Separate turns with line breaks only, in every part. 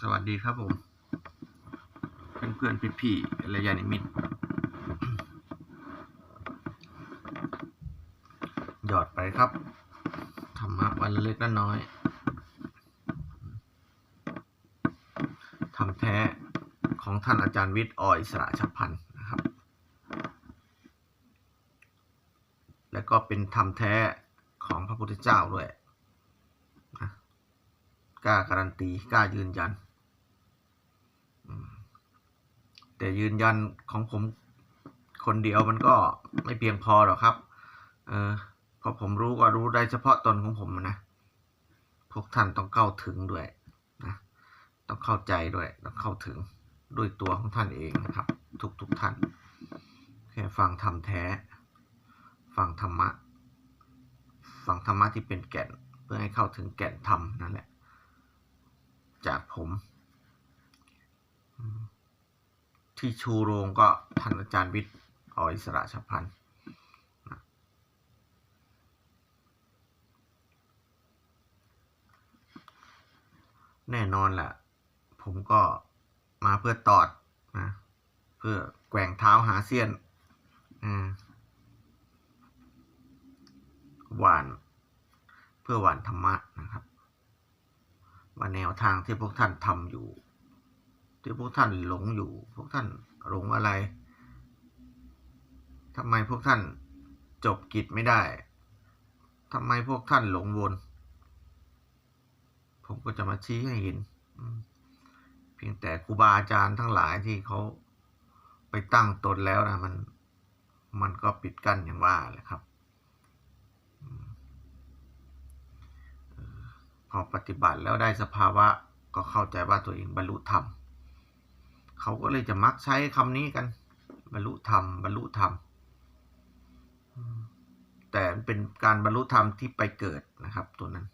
สวัสดีครับผม เพื่อนเพื่อนพี่พี่ๆและยานิมิตหยอดไปครับธรรมะวันเล็กละน้อยทำแท้ของท่านอาจารย์วิทย์ออยสระฉัพันนะครับ แล้วก็เป็นทำแท้ของพระพุทธเจ้าด้วยกล้าการันตีกล้ายืนยันอืม แต่ยืนยันของผมคนเดียวมันก็ไม่เพียงพอหรอกครับ เออเพราะผมรู้ก็รู้ได้เฉพาะตนของผมนะ พวกท่านต้องเข้าถึงด้วยนะ ต้องเข้าใจด้วยต้องเข้าถึงด้วยตัวของท่านเองนะครับ ทุกทุกๆท่าน แค่ฟังธรรมแท้ ฟังธรรมะ ฟังธรรมะที่เป็นแก่น เพื่อให้เข้าถึงแก่นธรรมนั่นแหละ จากผมอืม ที่ชูโรงก็ท่านอาจารย์วิทย์ออิสระฉัพันนะแน่นอนแหละผมก็มาเพื่อตอดนะเพื่อแกว่งเท้าหาเสี้ยนหวานเพื่อหวานธรรมะนะครับ ว่าแนวทางที่พวกท่านทำอยู่ ที่พวกท่านหลงอยู่ พวกท่านหลงอะไรทำไมพวกท่านจบกิจไม่ได้ทำไมพวกท่านหลงวน ผมก็จะมาชี้ให้เห็น เพียงแต่ครูบาอาจารย์ทั้งหลายที่เขาไปตั้งตนแล้วนะมันมันก็ปิดกั้นอย่างว่าแหละครับ พอปฏิบัติแล้วได้สภาวะก็เข้าใจว่าตัวเองบรรลุธรรม เขาก็เลยจะมักใช้คำนี้กัน บรรลุธรรมบรรลุธรรม แต่มันเป็นการบรรลุธรรมที่ไปเกิดนะครับ ตัวนั้น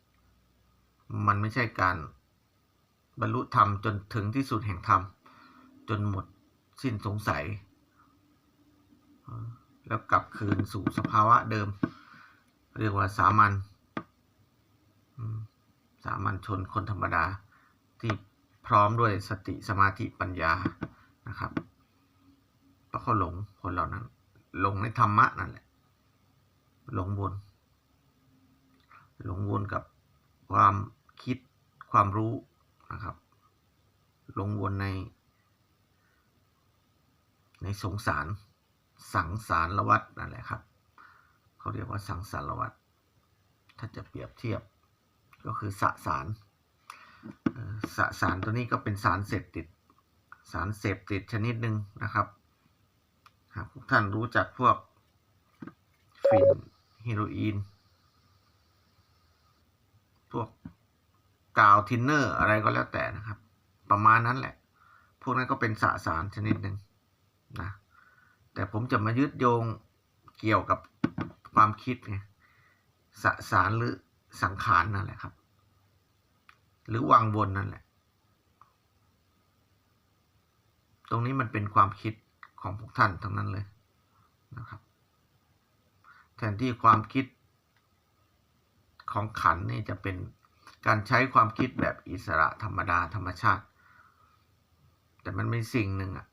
มันไม่ใช่การบรรลุธรรมจนถึงที่สุดแห่งธรรม จนหมดสิ้นสงสัย แล้วกลับคืนสู่สภาวะเดิม เรียกว่าสามัญสามัญชนคนธรรมดาที่ ร้อมด้วยสติสมาธิปัญญานะครับเพราะเขาหลงคนเหล่านั้นหลงในธรรมะนั่นแหละหลงวนหลงวนกับความคิดความรู้นะครับหลงวนใน ในสงสารสังสารละวัฏนั่นแหละครับเขาเรียกว่าสังสารวัฏถ้าจะเปรียบเทียบก็คือสสาร สสารตัวนี้ก็เป็นสารเสพติด สารเสพติดชนิดหนึ่งนะครับ หากท่านรู้จักพวกฟินเฮโรอีน พวกกาวทินเนอร์อะไรก็แล้วแต่นะครับ ประมาณนั้นแหละ พวกนั้นก็เป็นสสารชนิดหนึ่งนะ แต่ผมจะมายึดโยงเกี่ยวกับความคิดไงสสารหรือสังขารนั่นแหละครับ หรือวังวนนั่นแหละ ตรงนี้มันเป็นความคิดของพวกท่านทั้งนั้นเลยนะครับ แทนที่ความคิดของขันนี่จะเป็นการใช้ความคิดแบบอิสระธรรมดาธรรมชาติ แต่มันเป็นสิ่งหนึ่งอะ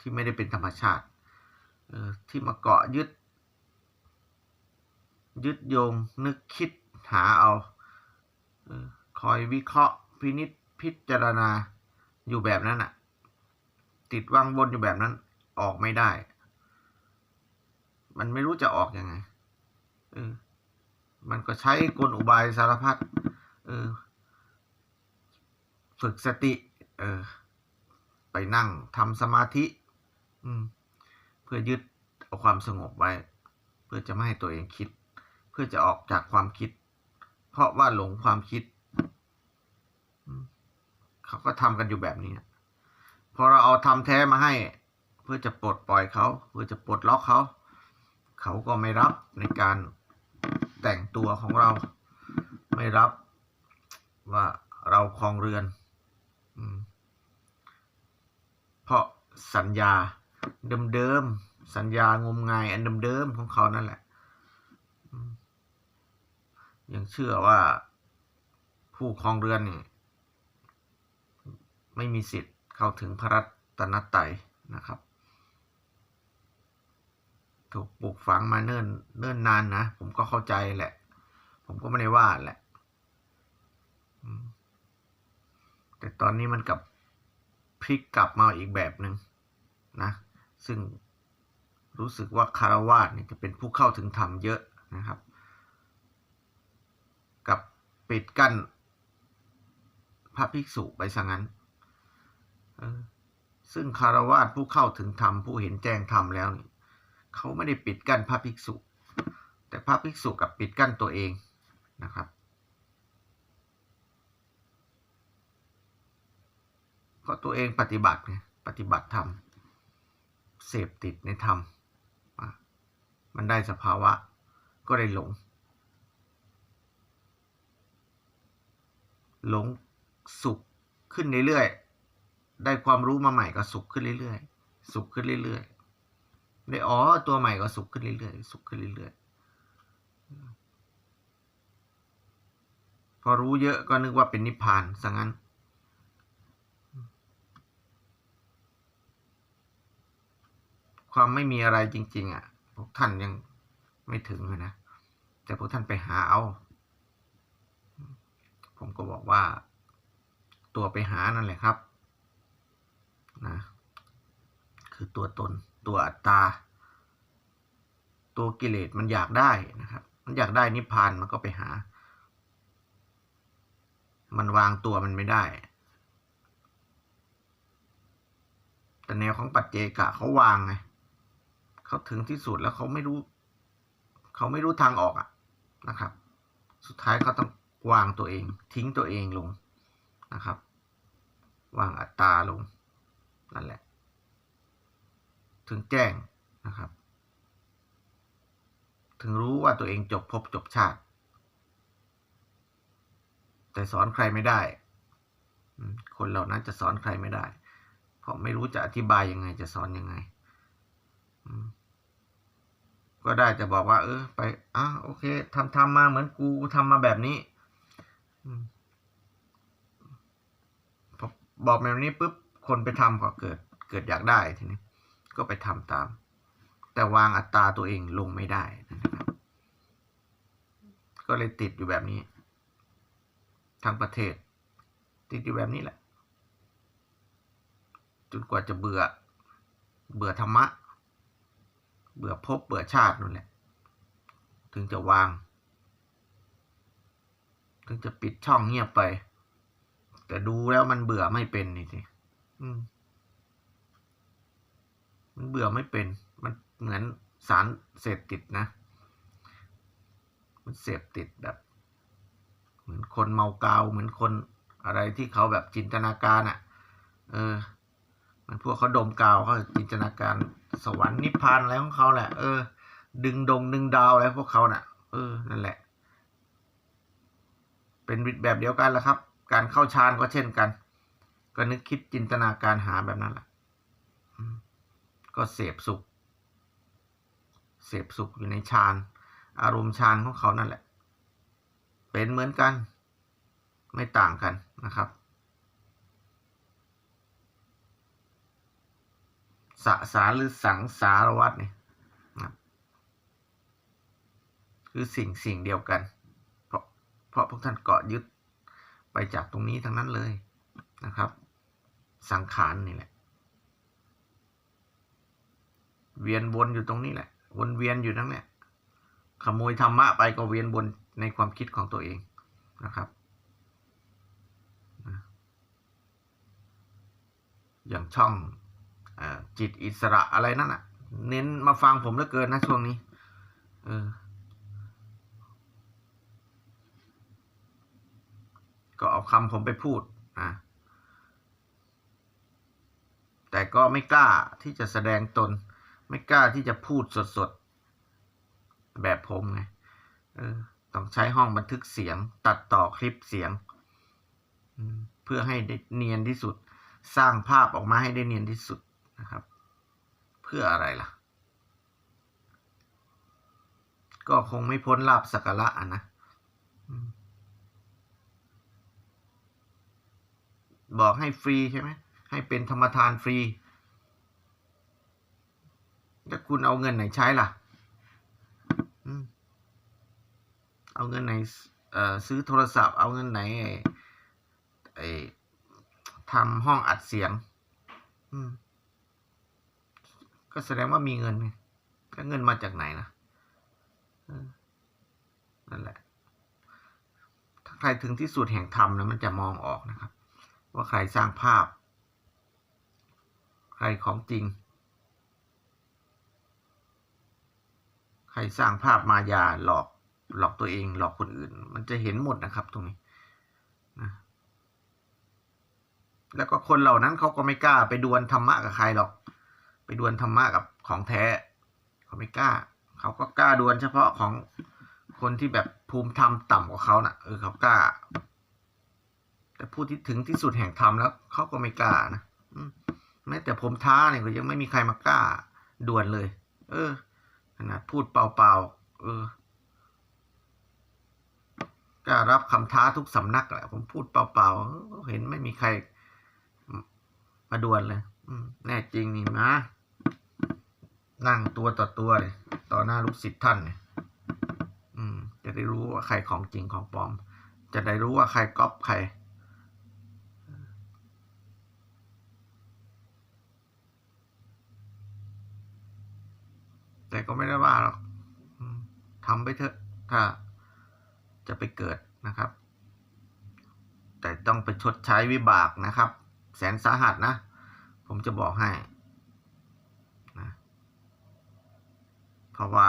ที่ไม่ได้เป็นธรรมชาติออที่มาเกาะยึด ยึดโยงนึกคิดหาเอาเออ คอยวิเคราะห์พินิษพิจารณาอยู่แบบนั้นอะติดวังวนอยู่แบบนั้น ออกไม่ได้ มันไม่รู้จะออกยังไงเออมันก็ใช้กลอุบายสารพัดเออ ฝึกสติ เออ ไปนั่งทำสมาธิ อืม เพื่อยึดเอาความสงบไว้ เพื่อจะไม่ให้ตัวเองคิด เพื่อจะออกจากความคิด เพราะว่าหลงความคิด เขาก็ทำกันอยู่แบบนี้พอเราเอาทำแท้มาให้ เพื่อจะปลดปล่อยเขาเพื่อจะปลดล็อกเขา เขาก็ไม่รับในการแต่งตัวของเราไม่รับว่าเราครองเรือนเพราะสัญญาเดิมๆสัญญางมงายอันเดิมๆของเขานั่นแหละยังเชื่อว่าผู้ครองเรือนนี่ ไม่มีสิทธิ์เข้าถึงพระรัตนตรัยนะครับ ถูกปลูกฝังมาเนิ่นเนิ่นนานนะ ผมก็เข้าใจแหละ ผมก็ไม่ได้ว่าแหละ แต่ตอนนี้มันกลับพลิกกลับมาอีกแบบหนึ่งนะ ซึ่งรู้สึกว่าคารวาสเนี่ยจะเป็นผู้เข้าถึงธรรมเยอะนะครับ กับปิดกั้นพระภิกษุไปซะงั้น ซึ่งคารวาสผู้เข้าถึงธรรมผู้เห็นแจ้งธรรมแล้วนี่เขาไม่ได้ปิดกั้นพระภิกษุ แต่พระภิกษุกับปิดกั้นตัวเองนะครับเพราะตัวเองปฏิบัติไงปฏิบัติธรรมเสพติดในธรรมมันได้สภาวะก็ได้หลง หลงสุขขึ้นเรื่อยๆ ได้ความรู้มาใหม่ก็สุขขึ้นเรื่อยๆ สุขขึ้นเรื่อยๆ ได้อ๋อตัวใหม่ก็สุขขึ้นเรื่อยๆ สุขขึ้นเรื่อยๆ พอรู้เยอะก็นึกว่าเป็นนิพพานซะงั้น ความไม่มีอะไรจริง ๆ อะ พวกท่านยังไม่ถึงเลยนะ แต่พวกท่านไปหาเอา ผมก็บอกว่าตัวไปหานั่นแหละครับ นะคือตัวตนตัวอัตตา ตัวกิเลสมันอยากได้นะครับ มันอยากได้นิพพานมันก็ไปหา มันวางตัวมันไม่ได้ แต่แนวของปัจเจกะเขาวางไงเขาถึงที่สุดแล้วเขาไม่รู้ เขาไม่รู้ทางออกอะนะครับ สุดท้ายเขาต้องวางตัวเอง ทิ้งตัวเองลงนะครับ วางอัตตาลง นั่นแหละ ถึงแจ้งนะครับ ถึงรู้ว่าตัวเองจบภพจบชาติ แต่สอนใครไม่ได้ คนเหล่านั้นจะสอนใครไม่ได้ เพราะไม่รู้จะอธิบายยังไงจะสอนยังไง ก็ได้จะบอกว่า เออ ไปอะโอเคทำทำมาเหมือนกูทำมาแบบนี้บอกแบบนี้ปุ๊บ คนไปทำก็เกิดเกิดอยากได้ทีนี้ก็ไปทำตาม แต่วางอัตราตัวเองลงไม่ได้นะครับ ก็เลยติดอยู่แบบนี้ ทั้งประเทศ ติดอยู่แบบนี้แหละจนกว่าจะเบื่อ เบื่อธรรมะ เบื่อพบเบื่อชาตินั่นแหละ ถึงจะวาง ถึงจะปิดช่องเงียบไป แต่ดูแล้วมันเบื่อไม่เป็นนี่สิ มันเบื่อไม่เป็น มันเหมือนสารเสพติดนะ มันเสพติดแบบ เหมือนคนเมากาว เหมือนคนอะไรที่เขาแบบจินตนาการอะ่ะ เออ มันพวกเขาดมกาวเขาจินตนาการสวรรค์นิพพานอะไรของเขาแหละ เออ ดึงดงดึงดาวอะไรพวกเขาน่ะ เออ นั่นแหละ เป็นแบบเดียวกันแหละครับ การเข้าฌานก็เช่นกัน ก็นึกคิดจินตนาการหาแบบนั้นแหละก็เสพสุข เสพสุขอยู่ในฌาน อารมณ์ฌานของเขานั่นแหละ เป็นเหมือนกัน ไม่ต่างกันนะครับ สสารหรือสังสารวัตเนี่ยคือสิ่งสิ่งเดียวกัน เพราะเพราะพวกท่านเกาะยึดไปจากตรงนี้ทั้งนั้นเลยนะครับ สังขารนี่แหละ เวียนวนอยู่ตรงนี้แหละ วนเวียนอยู่ทั้งนี้ขโมยธรรมะไปก็เวียนวนในความคิดของตัวเองนะครับ อย่างช่องอจิตอิสระอะไรนั่นอะ เน้นมาฟังผมเหลือเกินนะช่วงนี้ เออ ก็เอาคำผมไปพูดนะ แต่ก็ไม่กล้าที่จะแสดงตน ไม่กล้าที่จะพูดสดๆ แบบผมไงต้องใช้ห้องบันทึกเสียง ตัดต่อคลิปเสียง เพื่อให้เนียนที่สุด สร้างภาพออกมาให้ได้เนียนที่สุดนะครับ เพื่ออะไรล่ะ ก็คงไม่พ้นลาบสักการะนะบอกให้ฟรีใช่ไหม ให้เป็นธรรมทานฟรี แล้วคุณเอาเงินไหนใช้ล่ะ เอาเงินไหนซื้อโทรศัพท์ เอาเงินไหนทำห้องอัดเสียง ก็แสดงว่ามีเงินแล้วเงินมาจากไหนนะนั่นแหละ ถ้าใครถึงที่สุดแห่งธรรมนะมันจะมองออกนะครับ ว่าใครสร้างภาพ ใครของจริง ใครสร้างภาพมายาหลอกหลอกตัวเองหลอกคนอื่น มันจะเห็นหมดนะครับตรงนี้นะแล้วก็คนเหล่านั้นเขาก็ไม่กล้าไปดวลธรรมะกับใครหรอก ไปดวลธรรมะกับของแท้เขาไม่กล้า เขาก็กล้าดวลเฉพาะของคนที่แบบภูมิธรรมต่ำกว่าเขานะ่ะเออเขากล้า แต่ผู้ที่ถึงที่สุดแห่งธรรมแล้วเขาก็ไม่กล้านะ แม้แต่ผมท้าเนี่ยก็ยังไม่มีใครมากล้าดวลเลย เออขนาดพูดเปล่าๆเออกล้ารับคำท้าทุกสำนักแหละผมพูดเปล่าๆเห็นไม่มีใครมาดวลเลยแน่จริงนี่มานั่งตัวต่อตัวเลยต่อหน้าลูกศิษย์ท่านเนี่ยอืมจะได้รู้ว่าใครของจริงของปลอม จะได้รู้ว่าใครก๊อปใคร แต่ก็ไม่ได้ว่าหรอกทำไปเถอะถ้าจะไปเกิดนะครับ แต่ต้องไปชดใช้วิบากนะครับ แสนสาหัสนะ ผมจะบอกให้นะเพราะว่า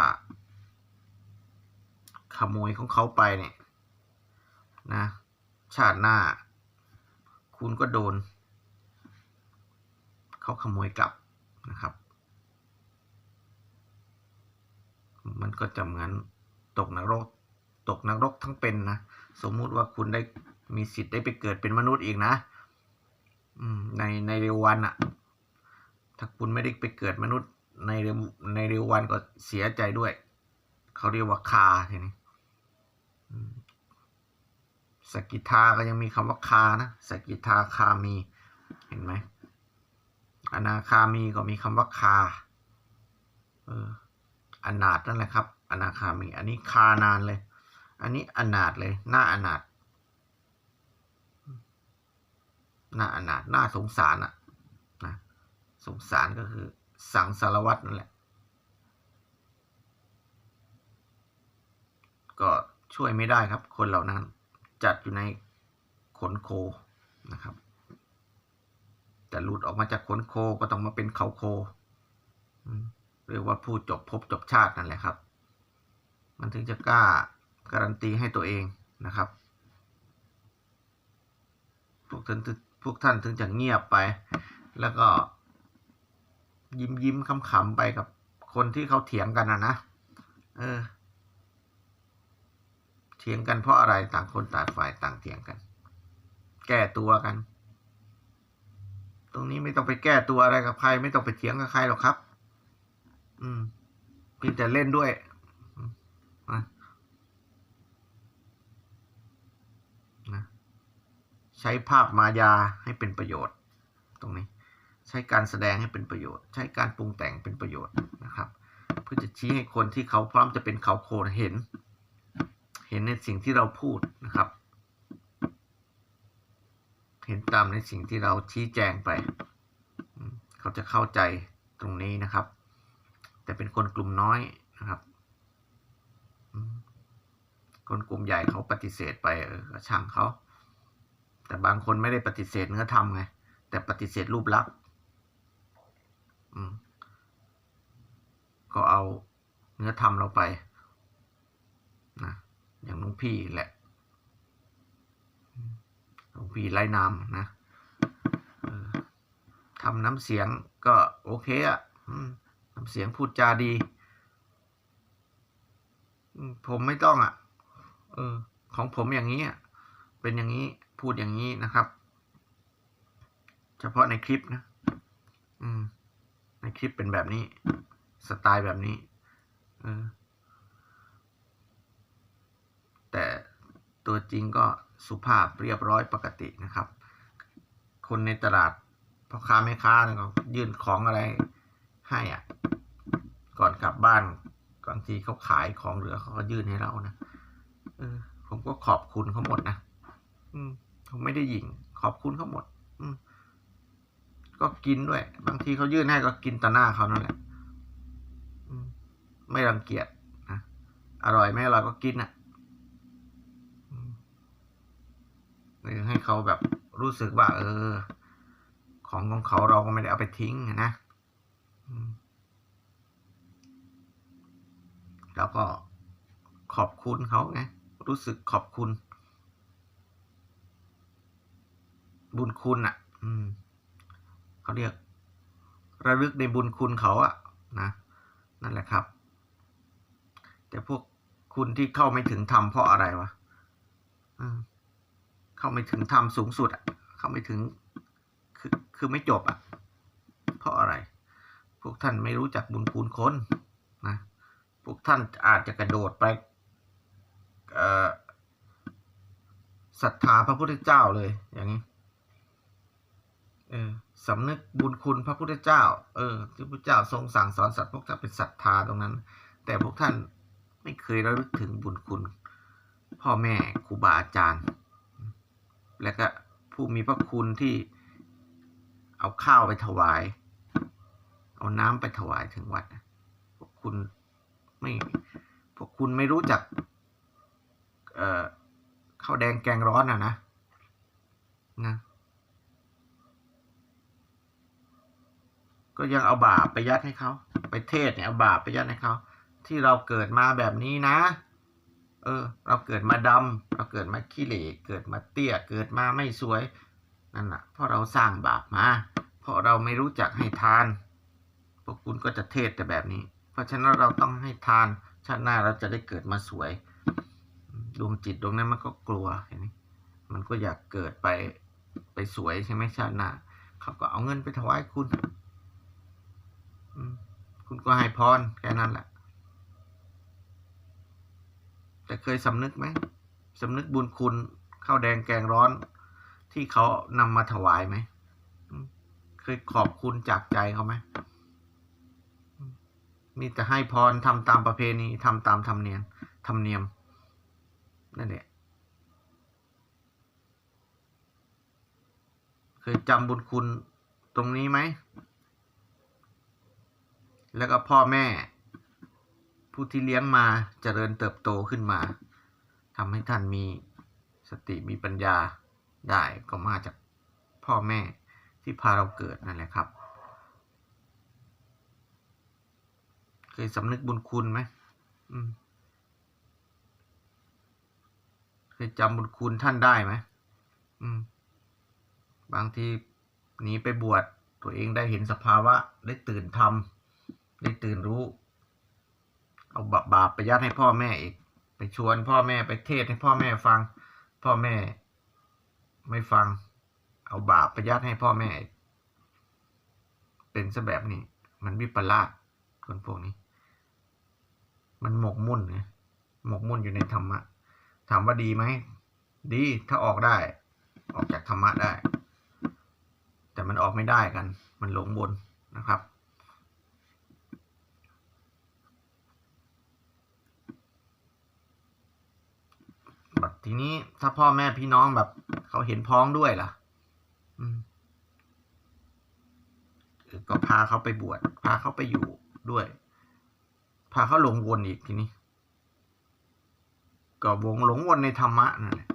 ขโมยของเขาไปเนี่ยนะ ชาติหน้า คุณก็โดน เขาขโมยกลับนะครับ มันก็จะเหมือนตกนรก ตกนรกทั้งเป็นนะ สมมุติว่าคุณได้มีสิทธิ์ได้ไปเกิดเป็นมนุษย์อีกนะในในเร็ววันอะถ้าคุณไม่ได้ไปเกิดมนุษย์ในเร็วในเร็ววันก็เสียใจด้วย เขาเรียกว่าคาทีนี้อืมสกิทาก็ยังมีคำว่าคานะสกิทาคามี เห็นไหมอนาคามีก็มีคำว่าคา เออ อนาถนั่นแหละครับ อนาคามี อันนี้คานานเลย อันนี้อนาถเลย หน้าอนาถหน้าอนาถหน้าสงสารอะนะสงสารก็คือ สังสารวัตรนั่นแหละ ก็ช่วยไม่ได้ครับ คนเหล่านั้น จัดอยู่ในขนโคนะครับแต่หลุดออกมาจากขนโคก็ต้องมาเป็นเขาโคอืม เรียกว่าผู้จบภพจบชาตินั่นแหละครับ มันถึงจะกล้าการันตีให้ตัวเองนะครับ พวกท่านพวกท่านถึงจะเงียบไป แล้วก็ยิ้มยิ้มขำๆไปกับคนที่เขาเถียงกันนะนะเออ เถียงกันเพราะอะไรต่างคนต่างฝ่ายต่างเถียงกัน แก้ตัวกัน ตรงนี้ไม่ต้องไปแก้ตัวอะไรกับใคร ไม่ต้องไปเถียงกับใครหรอกครับ อืมเพีแต่เล่นด้วยนะนะใช้ภาพมายาให้เป็นประโยชน์ ตรงนี้ ใช้การแสดงให้เป็นประโยชน์ ใช้การปรุงแต่งเป็นประโยชน์นะครับ เพื่อจะชี้ให้คนที่เขาพร้อมจะเป็นเขาโคเห็น เห็นในสิ่งที่เราพูดนะครับ เห็นตามในสิ่งที่เราชี้แจงไป เขาจะเข้าใจตรงนี้นะครับ แต่เป็นคนกลุ่มน้อยนะครับ คนกลุ่มใหญ่เขาปฏิเสธไปเออก็ช่างเขาแต่บางคนไม่ได้ปฏิเสธเนื้อธรรมไงแต่ปฏิเสธรูปลักษณ์ก็เอาเนื้อธรรมเราไปนะอย่างลุงพี่แหละหลวงพี่ไล่นามนะทำน้ำเสียงก็โอเคอะ น้ำเสียงพูดจาดี ผมไม่ต้องอะ่ะ เออ ของผมอย่างนี้เป็นอย่างนี้พูดอย่างนี้นะครับ เฉพาะในคลิปนะ อืม ในคลิปเป็นแบบนี้ สไตล์แบบนี้ เออ แต่ตัวจริงก็สุภาพเรียบร้อยปกตินะครับ คนในตลาดพ่อค้าแม่ค้าเนี่ยก็ยื่นของอะไร ให้อะ ก่อนกลับบ้านก่อนที่เขาขายของเหลือเขาก็ยื่นให้เรานะเออ ผมก็ขอบคุณเขาหมดนะอืม ผมไม่ได้หยิงขอบคุณเขาหมด อืม ก็กินด้วย บางทีเขายื่นให้ก็กินต่อหน้าเขานั่นแหละอืมไม่รังเกียจนะอร่อยไม่อร่อยก็กินอะอืมหรือให้เขาแบบรู้สึกว่า เออ ของของเขาเราก็ไม่ได้เอาไปทิ้งอะนะอืม แล้วก็ขอบคุณเขาไงรู้สึกขอบคุณ บุญคุณอะ อืมเขาเรียก ระลึกในบุญคุณเขาอะนะนั่นแหละครับ แต่พวกคุณที่เข้าไม่ถึงธรรมเพราะอะไรวะเข้าไม่ถึงธรรมสูงสุดอะเข้าไม่ถึง คือคือไม่จบอะ เพราะอะไร พวกท่านไม่รู้จักบุญคุณคนนะ พวกท่านอาจจะกระโดดไปศรัทธาพระพุทธเจ้าเลย อย่างนี้สำนึกบุญคุณพระพุทธเจ้า เออที่พระเจ้าทรงสั่งสอนสัตว์พวกท่านเป็นศรัทธาตรงนั้น แต่พวกท่านไม่เคยระลึกถึงบุญคุณ พ่อแม่ครูบาอาจารย์ และก็ผู้มีพระคุณที่เอาข้าวไปถวาย เอาน้ำไปถวายถึงวัด คุณ ไม่พวกคุณไม่รู้จัก เอ่อข้าวแดงแกงร้อนอะนะนะก็ยังเอาบาปไปยัดให้เขาไปเทศเนี่ยเอาบาปไปยัดให้เขาที่เราเกิดมาแบบนี้นะ เออ เราเกิดมาดำเราเกิดมาขี้เหร่เกิดมาเตี้ยเกิดมาไม่สวยนั่นแหะเพราะเราสร้างบาปมา เพราะเราไม่รู้จักให้ทาน พวกคุณก็จะเทศแต่แบบนี้ เพราะฉะนั้นเราต้องให้ทานชาติหน้าเราจะได้เกิดมาสวย ดวงจิตดวงนั้นมันก็กลัวเห็นไหมมันก็อยากเกิดไปไปสวยใช่ไหมชาติหน้าเขาก็เอาเงินไปถวายคุณคุณก็ให้พรแค่นั้นแหละแต่เคยสำนึกไหมสำนึกบุญคุณข้าวแดงแกงร้อน ที่เขานำมาถวายไหมเคยขอบคุณจากใจเขาไหม มีแต่ให้พรทำตามประเพณีทำตามธรรมเนียมธรรมเนียมนั่นแหละเคยจำบุญคุณตรงนี้ไหม แล้วก็พ่อแม่ ผู้ที่เลี้ยงมาเจริญเติบโตขึ้นมาทำให้ท่านมีสติมีปัญญาได้ก็มาจากพ่อแม่ที่พาเราเกิดนั่นแหละครับ เคยสำนึกบุญคุณไหมอืมเคยจำบุญคุณท่านได้ไหมอืมบางทีหนีไปบวชตัวเองได้เห็นสภาวะ ได้ตื่นทำได้ตื่นรู้ เอาบาบาปไปยัดให้พ่อแม่อีก ไปชวนพ่อแม่ไปเทศให้พ่อแม่ฟัง พ่อแม่ ไม่ฟัง เอาบาปไปยัดให้พ่อแม่อีกเป็นซะแบบนี้ มันวิปลาสคนพวกนี้ มันหมกมุ่นไงหมกมุ่นอยู่ในธรรมะ ถามว่าดีไหม ดี ถ้าออกได้ ออกจากธรรมะได้ แต่มันออกไม่ได้กัน มันหลงบนนะครับทีนี้ถ้าพ่อแม่พี่น้องแบบ เขาเห็นพ้องด้วยล่ะก็พาเขาไปบวช พาเขาไปอยู่ด้วย พาเขาหลงวนอีกทีนี้ ก็วงหลงวนในธรรมะนั่นแหละ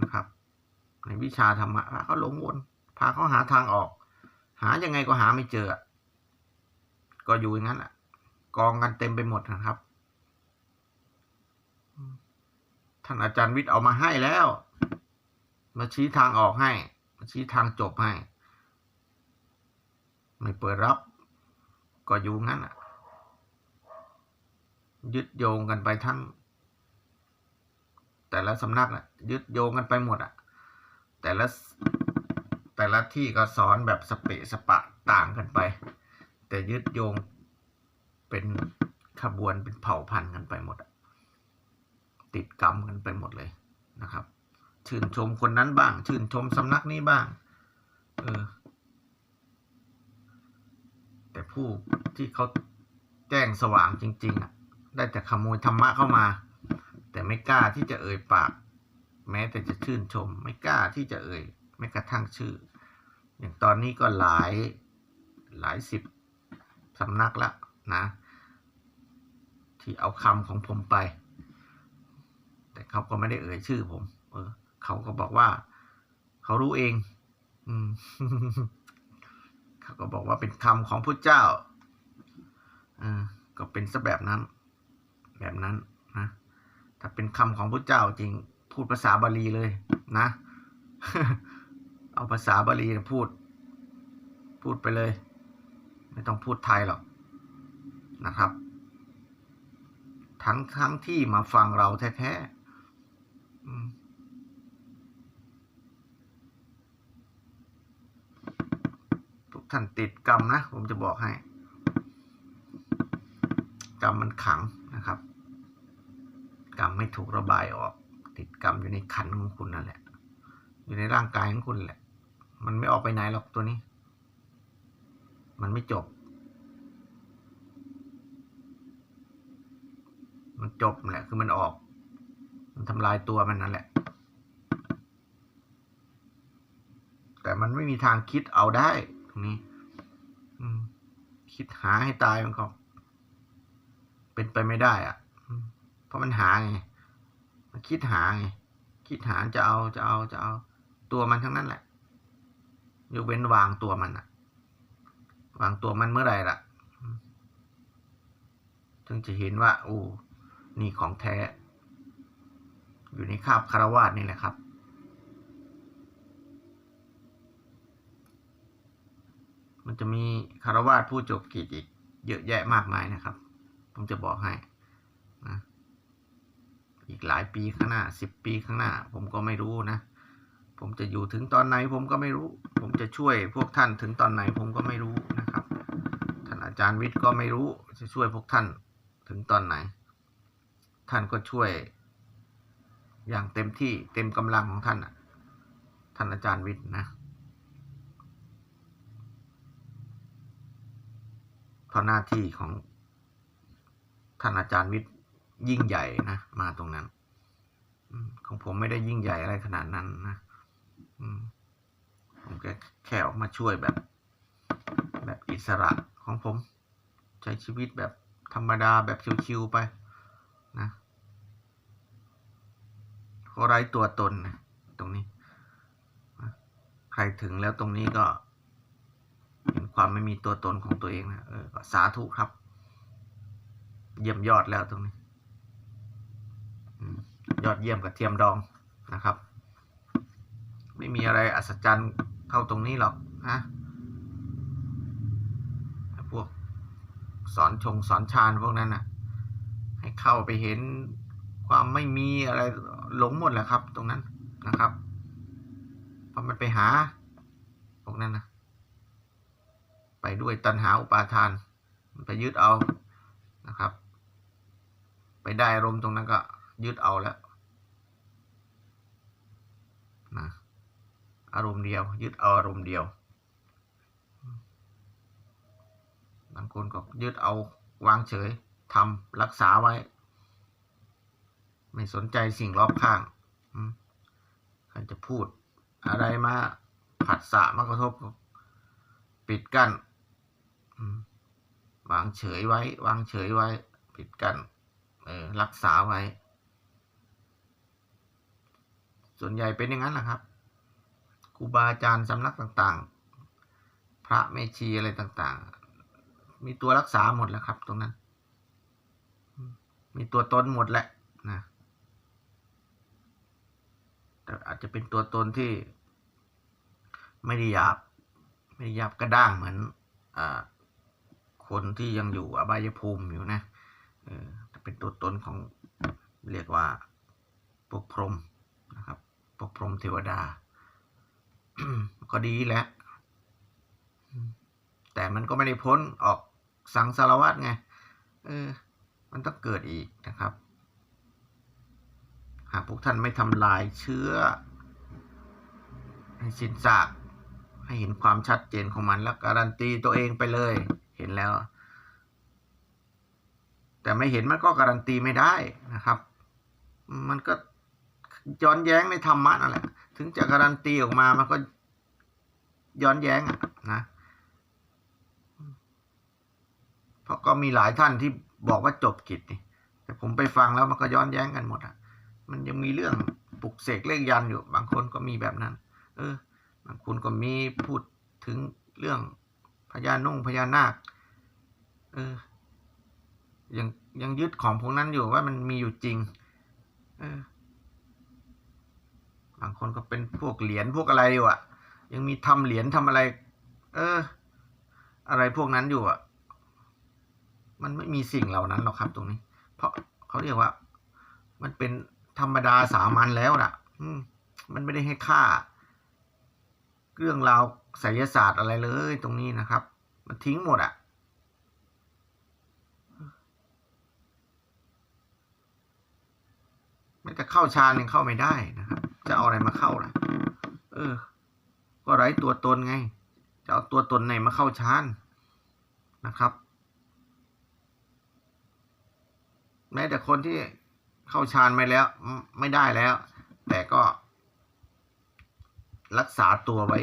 นะครับ ในวิชาธรรมะพาเขาหลงวนพาเขาหาทางออก หายังไงก็หาไม่เจอ ก็อยู่อย่างนั้นอะ กองกันเต็มไปหมดนะครับท่านอาจารย์วิทย์เอามาให้แล้ว มาชี้ทางออกให้ มาชี้ทางจบให้ ไม่เปิดรับ ก็อยู่งั้นอะ ยึดโยงกันไปทั้ง แต่ละสำนักอะยึดโยงกันไปหมดอะแต่ละแต่ละที่ก็สอนแบบสเปะสปะต่างกันไป แต่ยึดโยงเป็นขบวนเป็นเผ่าพันธุ์กันไปหมดอะติดกรรมกันไปหมดเลยนะครับ ชื่นชมคนนั้นบ้าง ชื่นชมสำนักนี้บ้าง เออ แต่ผู้ที่เขาแจ้งสว่างจริง ๆ อะ ได้แต่ขโมยธรรมะเข้ามา แต่ไม่กล้าที่จะเอ่ยปาก แม้แต่จะชื่นชม ไม่กล้าที่จะเอ่ยไม่กระทั่งชื่อ อย่างตอนนี้ก็หลายหลายสิบสำนักล้วนะ ที่เอาคำของผมไป แต่เขาก็ไม่ได้เอ่ยชื่อผม เออ เขาก็บอกว่า เขารู้เอง อืมเขาก็บอกว่าเป็นคำของพระเจ้าอ่าก็เป็นซะแบบนั้น แบบนั้นนะถ้าเป็นคำของพระเจ้าจริงพูดภาษาบาลีเลยนะ เอาภาษาบาลีพูด พูดไปเลย ไม่ต้องพูดไทยหรอกนะครับ ทั้งทั้งที่มาฟังเราแท้ๆทุกท่านติดกรรมนะ ผมจะบอกให้ กรรมมันขัง นะครับกรรมไม่ถูกระบายออก ติดกรรมอยู่ในขันของคุณนั่นแหละ อยู่ในร่างกายของคุณแหละ มันไม่ออกไปไหนหรอกตัวนี้ มันไม่จบ มันจบแหละ คือมันออก มันทำลายตัวมันนั่นแหละ แต่มันไม่มีทางคิดเอาได้ตรงนี้คิดหาให้ตายมันก็ เป็นไปไม่ได้อะเพราะมันหาไงมันคิดหาไงคิดหาจะเอาจะเอาจะเอาตัวมันทั้งนั้นแหละยกเว้นวางตัวมันอะวางตัวมันเมื่อไหร่ล่ะถึงจะเห็นว่าโอ้นี่ของแท้ อยู่ในคาบคารวาสนี่แหละครับ มันจะมีคารวาสผู้จบกิจอีกเยอะแยะมากมายนะครับ ผมจะบอกให้นะอีกหลายปีข้างหน้าสิบปีข้างหน้า ผมก็ไม่รู้นะ ผมจะอยู่ถึงตอนไหนผมก็ไม่รู้ ผมจะช่วยพวกท่านถึงตอนไหนผมก็ไม่รู้นะครับ ท่านอาจารย์วิทย์ก็ไม่รู้จะช่วยพวกท่านถึงตอนไหน ท่านก็ช่วย อย่างเต็มที่เต็มกำลังของท่านน่ะ ท่านอาจารย์วิทย์นะเพราะหน้าที่ของ ท่านอาจารย์วิทย์ยิ่งใหญ่นะมาตรงนั้นของผมไม่ได้ยิ่งใหญ่อะไรขนาดนั้นนะผมแค่แค่ออกมาช่วยแบบ แบบอิสระของผม ใช้ชีวิตแบบธรรมดาแบบชิวๆไปนะไร้ตัวตนนะตรงนี้ ใครถึงแล้วตรงนี้ก็ เห็นความไม่มีตัวตนของตัวเองนะเออก็สาธุครับ เยี่ยมยอดแล้วตรงนี้ยอดเยี่ยมกับเทียมดองนะครับ ไม่มีอะไรอัศจรรย์เท่าตรงนี้หรอกนะพวกสอนชงสอนชาญพวกนั้นนะให้เข้าไปเห็นความไม่มีอะไรหลงหมดแหละครับ ตรงนั้นนะครับเพราะมันไปหาพวกนั้นนะไปด้วยตัณหาอุปาทาน มันไปยึดเอา ไปได้อารมณ์ตรงนั้นก็ยึดเอาแล้วนะอารมณ์เดียว ยึดเอาอารมณ์เดียวบางคนก็ยึดเอาวางเฉยทำรักษาไว้ ไม่สนใจสิ่งรอบข้างใครจะพูดอะไรมาผัสสะมากระทบ ปิดกั้นวางเฉยไว้ วางเฉยไว้ ปิดกั้น รักษาไว้ ส่วนใหญ่เป็นอย่างนั้นแหละครับครูบาอาจารย์สำนักต่างๆ พระเมชีอะไรต่างๆ มีตัวรักษาหมดแล้วครับ ตรงนั้น มีตัวตนหมดแหละนะแต่อาจจะเป็นตัวตนที่ ไม่ได้หยาบ ไม่ได้หยาบกระด้างเหมือนอคนที่ยังอยู่อบายภูมิอยู่นะ เป็นตัวตนของเรียกว่าพวกพรหมนะครับพวกพรหมเทวดา ก็ดีแหละ แต่มันก็ไม่ได้พ้นออกสังสารวัตไงเออมันต้องเกิดอีกนะครับ หากพวกท่านไม่ทำลายเชื้อ ให้สิ้นซากให้เห็นความชัดเจนของมันแล้วการันตีตัวเองไปเลย เห็นแล้ว แต่ไม่เห็นมันก็การันตีไม่ได้นะครับ มันก็ย้อนแย้งในธรรมะนั่นแหละ ถึงจะการันตีออกมามันก็ย้อนแย้งอะนะเพราะก็มีหลายท่านที่บอกว่าจบกิจนี่แต่ผมไปฟังแล้วมันก็ย้อนแย้งกันหมดอะ มันยังมีเรื่องปลุกเสกเลขยันอยู่ บางคนก็มีแบบนั้น เออบางคนก็มีพูดถึงเรื่องพญานุ่งพญานาค เออ ยังยังยึดของพวกนั้นอยู่ว่ามันมีอยู่จริงบางคนก็เป็นพวกเหรียญพวกอะไรอยู่อะ ยังมีทำเหรียญทำอะไร เออ อะไรพวกนั้นอยู่อะ มันไม่มีสิ่งเหล่านั้นหรอกครับตรงนี้ เพราะเขาเรียกว่า มันเป็นธรรมดาสามัญแล้วน่ะ อืม มันไม่ได้ให้ค่า เรื่องราวไสยศาสตร์อะไรเลยตรงนี้นะครับ มันทิ้งหมดอะ ไม่แต่เข้าฌานยังเข้าไม่ได้นะครับ จะเอาอะไรมาเข้าล่ะ เออ ก็ไร้ตัวตนไง จะเอาตัวตนไหนมาเข้าฌานนะครับ แม้แต่คนที่เข้าฌานไม่แล้วไม่ไม่ได้แล้ว แต่ก็ รักษาตัวไว้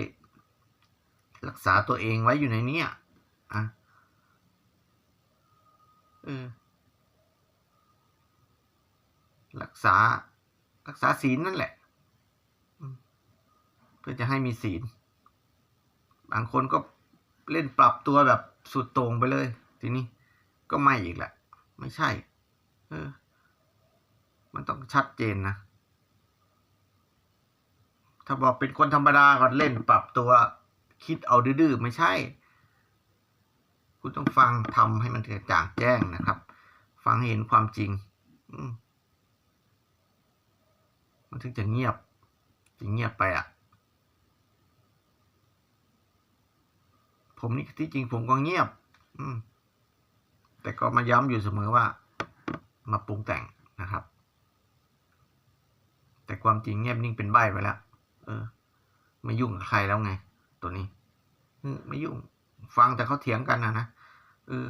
รักษาตัวเองไว้อยู่ในเนี้ยอะเออ รักษารักษาศีลนั่นแหละ เพื่อจะให้มีศีล บางคนก็เล่นปรับตัวแบบสุดโต่งไปเลย ทีนี้ก็ไม่อีกแหละ ไม่ใช่ เออ มันต้องชัดเจนนะ ถ้าบอกเป็นคนธรรมดาก็เล่นปรับตัวคิดเอาดื้อๆไม่ใช่ คุณต้องฟังทำให้มันกระจ่างแจ้งนะครับ ฟังเห็นความจริง อืม มันถึงจะเงียบจะเงียบไปอะ ผมนี่ที่จริงผมก็เงียบ อืม แต่ก็มาย้ำอยู่เสมอว่า มาปรุงแต่งนะครับ แต่ความจริงเงียบนิ่งเป็นใบไปแล้ว เออ ไม่ยุ่งกับใครแล้วไง ตัวนี้ไม่ยุ่ง ฟังแต่เขาเถียงกันนะนะเออ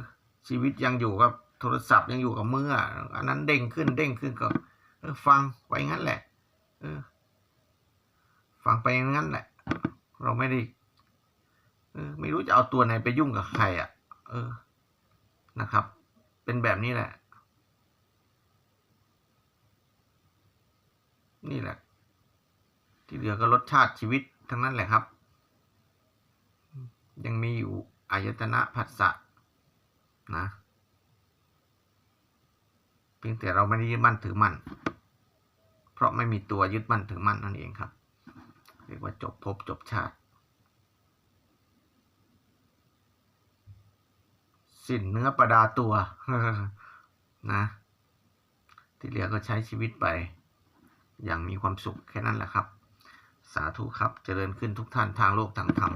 ชีวิตยังอยู่กับโทรศัพท์ยังอยู่กับมืออะอันนั้นเด้งขึ้นเด้งขึ้นก็ออฟังไว้งั้นแหละ เออ ฟังไปงั้นแหละ เราไม่ได้เออ ไม่รู้จะเอาตัวไหนไปยุ่งกับใครอะ เออ นะครับ เป็นแบบนี้แหละ นี่แหละ ที่เหลือก็รสชาติชีวิตทั้งนั้นแหละครับ ยังมีอยู่อายตนะผัสสะนะ เพียงแต่เราไม่ได้ยึดมั่นถือมั่น เพราะไม่มีตัวยึดมั่นถือมั่นนั่นเองครับ เรียกว่าจบภพจบชาติ สิ้นเนื้อประดาตัวนะ ที่เหลือก็ใช้ชีวิตไป อย่างมีความสุขแค่นั้นแหละครับ สาธุครับเจริญขึ้นทุกท่านทางโลกทางธรรม